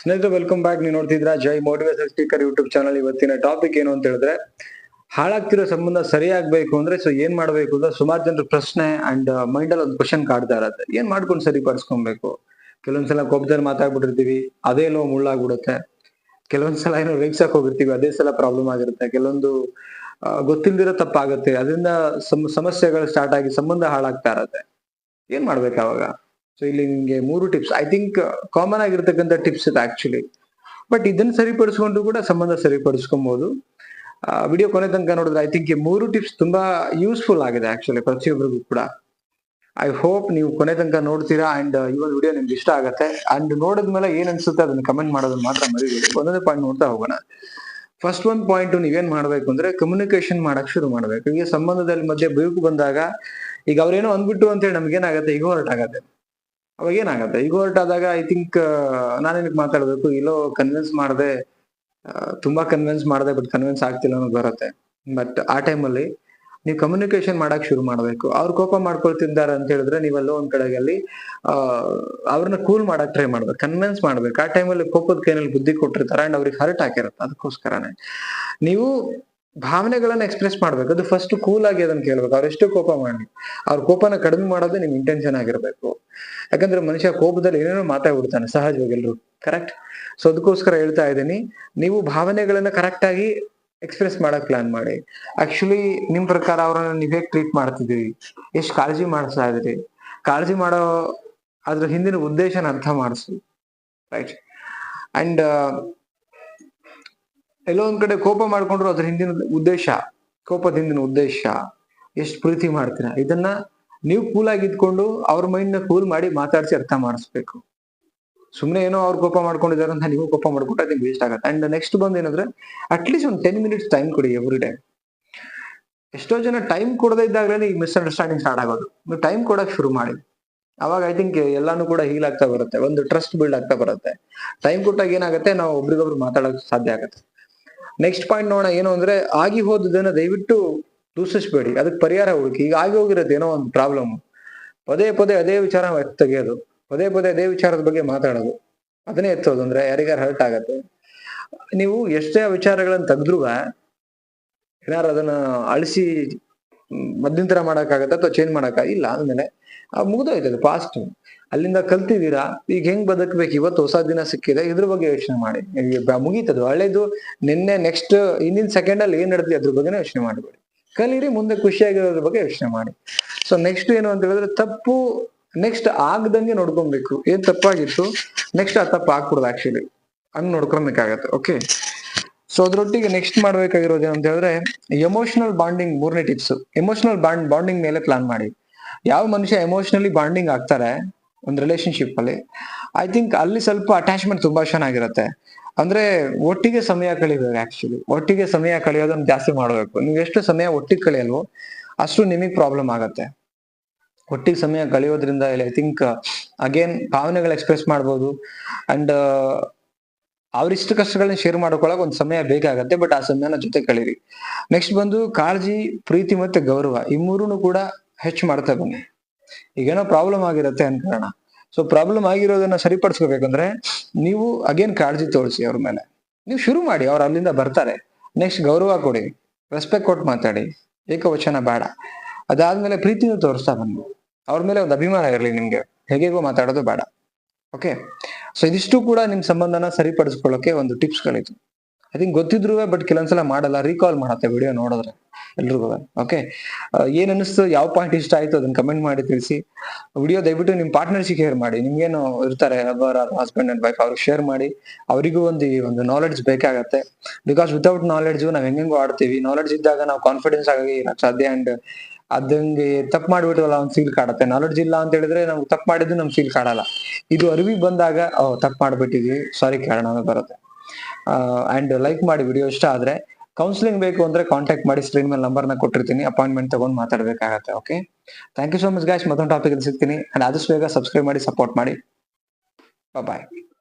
ಸ್ನೇಹಿತರೆ welcome back ನೀವು ನೋಡ್ತಿದ್ರ Jai motivation speaker YouTube channel ಇವತ್ತಿನ ಟಾಪಿಕ್ ಏನು ಅಂತ ಹೇಳಿದ್ರೆ, ಹಾಳಾಗ್ತಿರೋ ಸಂಬಂಧ ಸರಿಯಾಗ್ಬೇಕು ಅಂದ್ರೆ ಸೊ ಏನ್ ಮಾಡ್ಬೇಕು ಅಂದ್ರೆ ಸುಮಾರು ಜನರ ಪ್ರಶ್ನೆ ಅಂಡ್ ಮೈಂಡ್ ಅಲ್ಲಿ ಒಂದು ಕ್ವಶನ್ ಕಾಡ್ತಾ ಇರತ್ತೆ. ಏನ್ ಮಾಡ್ಕೊಂಡು ಸರಿಪಡಿಸ್ಕೊಬೇಕು? ಕೆಲವೊಂದ್ಸಲ ಕೋಪದಲ್ಲಿ ಮಾತಾಡ್ಬಿಟ್ಟಿರ್ತೀವಿ, ಅದೇ ನೋವು ಮುಳ್ಳಾಗ್ಬಿಡುತ್ತೆ. ಕೆಲವೊಂದ್ಸಲ ಏನೋ ರೇಗ್ಸಕ್ ಹೋಗಿರ್ತೀವಿ, ಅದೇ ಸಲ ಪ್ರಾಬ್ಲಮ್ ಆಗಿರುತ್ತೆ. ಕೆಲವೊಂದು ಗೊತ್ತಿಲ್ದಿರೋ ತಪ್ಪಾಗುತ್ತೆ. ಅದರಿಂದ ಸಮಸ್ಯೆಗಳು ಸ್ಟಾರ್ಟ್ ಆಗಿ ಸಂಬಂಧ ಹಾಳಾಗ್ತಾ ಇರತ್ತೆ. ಏನ್ ಮಾಡ್ಬೇಕು ಅವಾಗ? ಸೊ ಇಲ್ಲಿ ನಿಮಗೆ ಮೂರು ಟಿಪ್ಸ್ ಐ ಥಿಂಕ್ ಕಾಮನ್ ಆಗಿರ್ತಕ್ಕಂಥ ಟಿಪ್ಸ್ ಇದೆ ಆಕ್ಚುಲಿ ಬಟ್ ಇದನ್ನ ಸರಿಪಡಿಸ್ಕೊಂಡು ಕೂಡ ಸಂಬಂಧ ಸರಿಪಡಿಸ್ಕೊಬಹುದು ವಿಡಿಯೋ ಕೊನೆ ತನಕ ನೋಡಿದ್ರೆ ಐ ಥಿಂಕ್ ಈ ಮೂರು ಟಿಪ್ಸ್ ತುಂಬಾ ಯೂಸ್ಫುಲ್ ಆಗಿದೆ ಆಕ್ಚುಲಿ ಪ್ರತಿಯೊಬ್ಬರಿಗೂ ಕೂಡ. ಐ ಹೋಪ್ ನೀವು ಕೊನೆ ತನಕ ನೋಡ್ತೀರಾ ಅಂಡ್ ಈ ಒಂದು ವಿಡಿಯೋ ನಿಮ್ಗೆ ಇಷ್ಟ ಆಗುತ್ತೆ. ಅಂಡ್ ನೋಡಿದ್ಮೇಲೆ ಏನ್ ಅನ್ಸುತ್ತೆ ಅದನ್ನ ಕಮೆಂಟ್ ಮಾಡೋದನ್ನ ಮಾತ್ರ ಮರಿಬೇಡಿ. ಒಂದೊಂದೇ ಪಾಯಿಂಟ್ ನೋಡ್ತಾ ಹೋಗೋಣ. ಫಸ್ಟ್ ಒಂದ್ ಪಾಯಿಂಟ್ ನೀವೇನ್ ಮಾಡ್ಬೇಕು ಅಂದ್ರೆ ಕಮ್ಯುನಿಕೇಶನ್ ಮಾಡಕ್ ಶುರು ಮಾಡ್ಬೇಕು. ಈಗ ಸಂಬಂಧದಲ್ಲಿ ಮಧ್ಯೆ ಬೇಕು ಬಂದಾಗ ಈಗ ಅವ್ರೇನೋ ಅಂದ್ಬಿಟ್ಟು ಅಂತೇಳಿ ಏನಾಗುತ್ತೆ? ಈಗ ಹೊರಟಾಗತ್ತೆ. ಅವಾಗ ಏನಾಗತ್ತೆ? ಈಗ ಹೊರಟಾದಾಗ ಐ ಥಿಂಕ್ ನಾನೇನಕ್ಕೆ ಮಾತಾಡ್ಬೇಕು? ಇಲ್ಲೋ ಕನ್ವಿನ್ಸ್ ಮಾಡದೆ ತುಂಬಾ ಕನ್ವಿನ್ಸ್ ಮಾಡದೆ ಬಟ್ ಕನ್ವಿನ್ಸ್ ಆಗ್ತಿಲ್ಲ ಅನ್ನೋದು ಬರುತ್ತೆ. ಬಟ್ ಆ ಟೈಮಲ್ಲಿ ನೀವು ಕಮ್ಯುನಿಕೇಶನ್ ಮಾಡಕ್ ಶುರು ಮಾಡ್ಬೇಕು. ಅವ್ರು ಕೋಪ ಮಾಡ್ಕೊಳ್ತಿದ್ದಾರೆ ಅಂತ ಹೇಳಿದ್ರೆ ನೀವೆಲ್ಲೋ ಒಂದ್ ಕಡೆಗಲ್ಲಿ ಅವ್ರನ್ನ ಕೂಲ್ ಮಾಡಕ್ ಟ್ರೈ ಮಾಡ್ಬೇಕು. ಕನ್ವಿನ್ಸ್ ಮಾಡ್ಬೇಕು. ಆ ಟೈಮಲ್ಲಿ ಕೋಪದ ಕೈನಲ್ಲಿ ಬುದ್ಧಿ ಕೊಟ್ಟಿರ್ತಾರೆ ಅಂಡ್ ಅವ್ರಿಗೆ ಹರ್ಟ್ ಆಗಿರುತ್ತೆ ಅದಕ್ಕೋಸ್ಕರನೇ. ನೀವು ಭಾವನೆಗಳನ್ನ ಎಕ್ಸ್ಪ್ರೆಸ್ ಮಾಡ್ಬೇಕು. ಅದು ಫಸ್ಟ್ ಕೂಲ್ ಆಗಿ ಅದನ್ನ ಕೇಳ್ಬೇಕು. ಅವರೆಷ್ಟು ಕೋಪ ಮಾಡಿ. ಅವ್ರ ಕೋಪನ ಕಡಿಮೆ ಮಾಡೋದೇ ನಿಮ್ ಇಂಟೆನ್ಷನ್ ಆಗಿರ್ಬೇಕು. ಯಾಕಂದ್ರೆ ಮನುಷ್ಯ ಕೋಪದಲ್ಲಿ ಏನೇನೋ ಮಾತಾಡ್ಬಿಡ್ತಾನೆ, ಸಹಜವಾಗಿ ಎಲ್ರು. ಕರೆಕ್ಟ್ ಸೊ ಅದಕ್ಕೋಸ್ಕರ ಹೇಳ್ತಾ ಇದ್ದೀನಿ. ನೀವು ಭಾವನೆಗಳನ್ನ ಕರೆಕ್ಟ್ ಆಗಿ ಎಕ್ಸ್ಪ್ರೆಸ್ ಮಾಡಕ್ ಪ್ಲಾನ್ ಮಾಡಿ. ಆಕ್ಚುಲಿ ನಿಮ್ ಪ್ರಕಾರ ಅವರನ್ನ ನೀವ್ ಹೇಗ್ ಟ್ರೀಟ್ ಮಾಡ್ತಿದ್ದೀರಿ? ಎಷ್ಟು ಕಾಳಜಿ ಮಾಡಿಸ್ತಾ ಇದ್ರಿ ಕಾಳಜಿ ಮಾಡೋ ಅದ್ರ ಹಿಂದಿನ ಉದ್ದೇಶನ ಅರ್ಥ ಮಾಡಿಸಿ. ರೈಟ್ ಅಂಡ್ ಎಲ್ಲೋ ಒಂದ್ ಕಡೆ ಕೋಪ ಮಾಡ್ಕೊಂಡ್ರು ಅದ್ರ ಹಿಂದಿನ ಉದ್ದೇಶ, ಕೋಪದ ಹಿಂದಿನ ಉದ್ದೇಶ. ಎಷ್ಟು ಪ್ರೀತಿ ಮಾಡ್ತೀರಾ? ಇದನ್ನ ನೀವು ಕೂಲ್ ಆಗಿ ಇದ್ಕೊಂಡು ಅವ್ರ ಮೈಂಡ್ನ ಕೂಲ್ ಮಾಡಿ ಮಾತಾಡಿಸಿ ಅರ್ಥ ಮಾಡಿಸ್ಬೇಕು. ಸುಮ್ನೆ ಏನೋ ಅವ್ರು ಕೋಪ ಮಾಡ್ಕೊಂಡಿದ್ದಾರೆ ಅಂತ ನೀವು ಕೋಪ ಮಾಡ್ಕೊಂಡ್ರೆ ನಿಮ್ಗೆ ವೇಸ್ಟ್ ಆಗುತ್ತೆ. ಅಂಡ್ ನೆಕ್ಸ್ಟ್ ಬಂದ್ ಏನಂದ್ರೆ ಅಟ್ಲೀಸ್ಟ್ ಒಂದು ಟೆನ್ ಮಿನಿಟ್ಸ್ ಟೈಮ್ ಕೊಡಿ ಎವ್ರಿ ಡೇ ಎಷ್ಟೋ ಜನ ಟೈಮ್ ಕೊಡದೇ ಇದ್ದಾಗಲೇ ಈ ಮಿಸ್ಅಂಡರ್ಸ್ಟ್ಯಾಂಡಿಂಗ್ ಸ್ಟಾರ್ಟ್ ಆಗೋದು. ನೀವು ಟೈಮ್ ಕೊಡಕ್ ಶುರು ಮಾಡಿ. ಅವಾಗ ಐ ಥಿಂಕ್ ಎಲ್ಲಾನು ಕೂಡ ಹೀಲ್ ಆಗ್ತಾ ಬರುತ್ತೆ. ಒಂದು ಟ್ರಸ್ಟ್ ಬಿಲ್ಡ್ ಆಗ್ತಾ ಬರುತ್ತೆ. ಟೈಮ್ ಕೊಟ್ಟಾಗ ಏನಾಗುತ್ತೆ? ನಾವು ಒಬ್ರಿಗೊಬ್ರು ಮಾತಾಡೋಕೆ ಸಾಧ್ಯ ಆಗುತ್ತೆ. ನೆಕ್ಸ್ಟ್ ಪಾಯಿಂಟ್ ನೋಡೋಣ, ಏನು ಅಂದ್ರೆ ಆಗಿ ಹೋದದನ್ನ ದಯವಿಟ್ಟು ದೂಷಿಸ್ಬೇಡಿ. ಅದಕ್ಕೆ ಪರಿಹಾರ ಹುಡುಕಿ. ಈಗ ಆಗಿ ಹೋಗಿರೋದು ಏನೋ ಒಂದು ಪ್ರಾಬ್ಲಮ್ ಪದೇ ಪದೇ ಅದೇ ವಿಚಾರ ತೆಗೆಯೋದು ಪದೇ ಪದೇ ಅದೇ ವಿಚಾರದ ಬಗ್ಗೆ ಮಾತಾಡೋದು. ಅದನ್ನೇ ಎತ್ತೋದು ಅಂದ್ರೆ ಯಾರಿಗಾರು ಹರ್ಟ್ ಆಗತ್ತೆ. ನೀವು ಎಷ್ಟೇ ವಿಚಾರಗಳನ್ನು ತೆಗೆದ್ರು ಏನಾರು ಅದನ್ನ ಅಳಿಸಿ ಮಧ್ಯಂತರ ಮಾಡಕ್ಕಾಗತ್ತ ಅಥವಾ ಚೇಂಜ್ ಮಾಡಕ್ಕ? ಇಲ್ಲ, ಅಂದ್ಮೇಲೆ, ಆ ಅದು ಪಾಸ್ಟ್ ಅಲ್ಲಿಂದ ಕಲ್ತಿದ್ದೀರಾ? ಈಗ ಹೆಂಗ್ ಬದುಕಬೇಕು? ಇವತ್ತು ಹೊಸ ದಿನ ಸಿಕ್ಕಿದೆ, ಇದ್ರ ಬಗ್ಗೆ ಯೋಚನೆ ಮಾಡಿ. ಮುಗೀತದು. ಹಳೇದು, ನಿನ್ನೆ ನೆಕ್ಸ್ಟ್ ಹಿಂದಿನ ಸೆಕೆಂಡ್ ಅಲ್ಲಿ ಏನ್ ನಡೆದಿದೆ ಅದ್ರ ಬಗ್ಗೆನೇ ಯೋಚನೆ ಮಾಡಬೇಡಿ. ಕಲೀರಿ, ಮುಂದೆ ಖುಷಿಯಾಗಿರೋದ್ರ ಬಗ್ಗೆ ಯೋಚನೆ ಮಾಡಿ. ಸೊ ನೆಕ್ಸ್ಟ್ ಏನು ಅಂತ ಹೇಳಿದ್ರೆ, ತಪ್ಪು ನೆಕ್ಸ್ಟ್ ಆಗದಂಗೆ ನೋಡ್ಕೊಬೇಕು. ಏನ್ ತಪ್ಪಾಗಿತ್ತು? ನೆಕ್ಸ್ಟ್ ಆ ತಪ್ಪು ಆಗ್ಬಿಡ್ದು ಆಕ್ಚುಲಿ ಹಂಗ್ ನೋಡ್ಕೊಬೇಕಾಗತ್ತೆ ಓಕೆ ಸೊ ಅದರೊಟ್ಟಿಗೆ ನೆಕ್ಸ್ಟ್ ಮಾಡ್ಬೇಕಾಗಿರೋದು ಏನಂತ ಹೇಳಿದ್ರೆ ಎಮೋಷನಲ್ ಬಾಂಡಿಂಗ್ ಮೂರನೇ ಟಿಪ್ಸ್ ಎಮೋಷನಲ್ ಬಾಂಡ್ ಬಾಂಡಿಂಗ್ ಮೇಲೆ ಪ್ಲಾನ್ ಮಾಡಿ. ಯಾವ ಮನುಷ್ಯ ಎಮೋಷನಲಿ ಬಾಂಡಿಂಗ್ ಆಗ್ತಾರೆ, ಒಂದು ರಿಲೇಶನ್ಶಿಪ್ ಅಲ್ಲಿ ಐ ಥಿಂಕ್ ಅಲ್ಲಿ ಸ್ವಲ್ಪ ಅಟ್ಯಾಚ್ಮೆಂಟ್ ತುಂಬಾ ಚೆನ್ನಾಗಿರುತ್ತೆ. ಅಂದ್ರೆ ಒಟ್ಟಿಗೆ ಸಮಯ ಕಳಿಬೇಕು ಆಕ್ಚುಲಿ ಒಟ್ಟಿಗೆ ಸಮಯ ಕಳೆಯೋದನ್ನ ಜಾಸ್ತಿ ಮಾಡಬೇಕು. ನೀವು ಎಷ್ಟು ಸಮಯ ಒಟ್ಟಿಗೆ ಕಳೆಯಲ್ವೋ, ಅಷ್ಟು ನಿಮಗೆ ಪ್ರಾಬ್ಲಮ್ ಆಗತ್ತೆ. ಒಟ್ಟಿಗೆ ಸಮಯ ಕಳೆಯೋದ್ರಿಂದ ಐ ಥಿಂಕ್ ಅಗೇನ್ ಭಾವನೆಗಳು ಎಕ್ಸ್ಪ್ರೆಸ್ ಮಾಡ್ಬೋದು. ಅಂಡ್ ಅವ್ರಿಷ್ಟ ಕಷ್ಟಗಳನ್ನ ಶೇರ್ ಮಾಡ್ಕೊಳಕ್ ಒಂದು ಸಮಯ ಬೇಕಾಗತ್ತೆ ಬಟ್ ಆ ಸಮಯನ ಜೊತೆ ಕಳೀರಿ. ನೆಕ್ಸ್ಟ್ ಬಂದು ಕಾಳಜಿ, ಪ್ರೀತಿ ಮತ್ತೆ ಗೌರವ ಈ ಮೂರನ್ನು ಕೂಡ ಹೆಚ್ಚು ಮಾಡ್ತಾ ಬನ್ನಿ. ಈಗೇನೋ ಪ್ರಾಬ್ಲಮ್ ಆಗಿರತ್ತೆ ಅನ್ಕೋಣ ಸೊ ಪ್ರಾಬ್ಲಮ್ ಆಗಿರೋದನ್ನ ಸರಿಪಡಿಸ್ಕೋಬೇಕಂದ್ರೆ ನೀವು ಅಗೇನ್ ಕಾಳಜಿ ತೋರಿಸಿ ಅವ್ರ ಮೇಲೆ. ನೀವು ಶುರು ಮಾಡಿ, ಅವ್ರು ಅಲ್ಲಿಂದ ಬರ್ತಾರೆ. ನೆಕ್ಸ್ಟ್ ಗೌರವ ಕೊಡಿ ರೆಸ್ಪೆಕ್ಟ್ ಕೊಟ್ಟು ಮಾತಾಡಿ, ಏಕವಚನ ಬೇಡ. ಅದಾದ್ಮೇಲೆ ಪ್ರೀತಿನೂ ತೋರಿಸ್ತಾ ಬನ್ನಿ. ಅವ್ರ ಮೇಲೆ ಒಂದು ಅಭಿಮಾನ ಇರಲಿ ನಿಮ್ಗೆ. ಹೇಗೆಗೋ ಮಾತಾಡೋದು ಬೇಡ. ಓಕೆ ಸೊ ಇದಿಷ್ಟು ಕೂಡ ನಿಮ್ ಸಂಬಂಧನ ಸರಿಪಡಿಸ್ಕೊಳ್ಳೋಕೆ ಒಂದು ಟಿಪ್ಸ್ ಗಳಿತ್ತು ಐ ಥಿಂಕ್ ಗೊತ್ತಿದ್ರು ಬಟ್ ಕೆಲವೊಂದ್ಸಲ ಮಾಡಲ್ಲ ರೀಕಾಲ್ ಮಾಡತ್ತೆ ವಿಡಿಯೋ ನೋಡಿದ್ರೆ ಎಲ್ರಿಗೂ. ಓಕೆ ಏನ್ ಅನಿಸ್ತು ಯಾವ ಪಾಯಿಂಟ್ ಇಷ್ಟ ಆಯ್ತು ಅದನ್ನ ಕಮೆಂಟ್ ಮಾಡಿ ತಿಳಿಸಿ. ವಿಡಿಯೋ ದಯವಿಟ್ಟು ನಿಮ್ ಪಾರ್ಟ್ನರ್ಶಿಪ್ ಶೇರ್ ಮಾಡಿ. ನಿಮ್ಗೇನು ಇರ್ತಾರೆ ಲವರ್ ಹಸ್ಬೆಂಡ್ ಅಂಡ್ ವೈಫ್ ಅವ್ರಿಗೆ ಶೇರ್ ಮಾಡಿ. ಅವರಿಗೂ ಒಂದು ಈ ಒಂದು ನಾಲೆಡ್ಜ್ ಬೇಕಾಗತ್ತೆ. ಬಿಕಾಸ್ ವಿತೌಟ್ ನಾಲೆಡ್ಜ್ ನಾವ್ ಹೆಂಗೆಂಗೋ ಆಡ್ತೀವಿ. ನಾಲೆಡ್ಜ್ ಇದ್ದಾಗ ನಾವು ಕಾನ್ಫಿಡೆನ್ಸ್ ಆಗಿ ಸಾಧ್ಯ. ಅಂಡ್ ಅದಂಗೆ ತಪ್ಪು ಮಾಡಿಬಿಟ್ಟವಲ್ಲ ಒಂದು ಸೀಲ್ ಕಾಡತ್ತೆ. ನಾಲೆಡ್ಜ್ ಇಲ್ಲ ಅಂತ ಹೇಳಿದ್ರೆ ನಾವು ತಪ್ಪು ಮಾಡಿದ್ದು ನಮ್ ಸೀಲ್ ಕಾಡಲ್ಲ. ಇದು ಅರಿವಿ ಬಂದಾಗ ತಪ್ಪು ಮಾಡ್ಬಿಟ್ಟಿದ್ವಿ. ಸಾರಿ ಕಾರಣ ಬರುತ್ತೆ. ಅಂಡ್ ಲೈಕ್ ಮಾಡಿ ವಿಡಿಯೋ ಇಷ್ಟ ಆದ್ರೆ ಕೌನ್ಸಿಲಿಂಗ್ ಬೇಕು ಅಂದ್ರೆ ಕಾಂಟ್ಯಾಕ್ಟ್ ಮಾಡಿ ಸ್ಕ್ರೀನ್ ಮೇಲೆ ನಂಬರ್ನ ಕೊಟ್ಟಿರ್ತೀನಿ. ಅಪಾಯಿಂಟ್ಮೆಂಟ್ ತಗೊಂಡ್ ಮಾತಾಡ್ಬೇಕಾಗತ್ತೆ okay thank you so much guys ಮತ್ತೊಂದು ಟಾಪಿಕ್ ಸಿಗ್ತೀನಿ. ಅಂಡ್ ಆದಷ್ಟು ಬೇಗ ಸಬ್ಸ್ಕ್ರೈಬ್ ಮಾಡಿ ಸಪೋರ್ಟ್ ಮಾಡಿ. ಬಾಯ್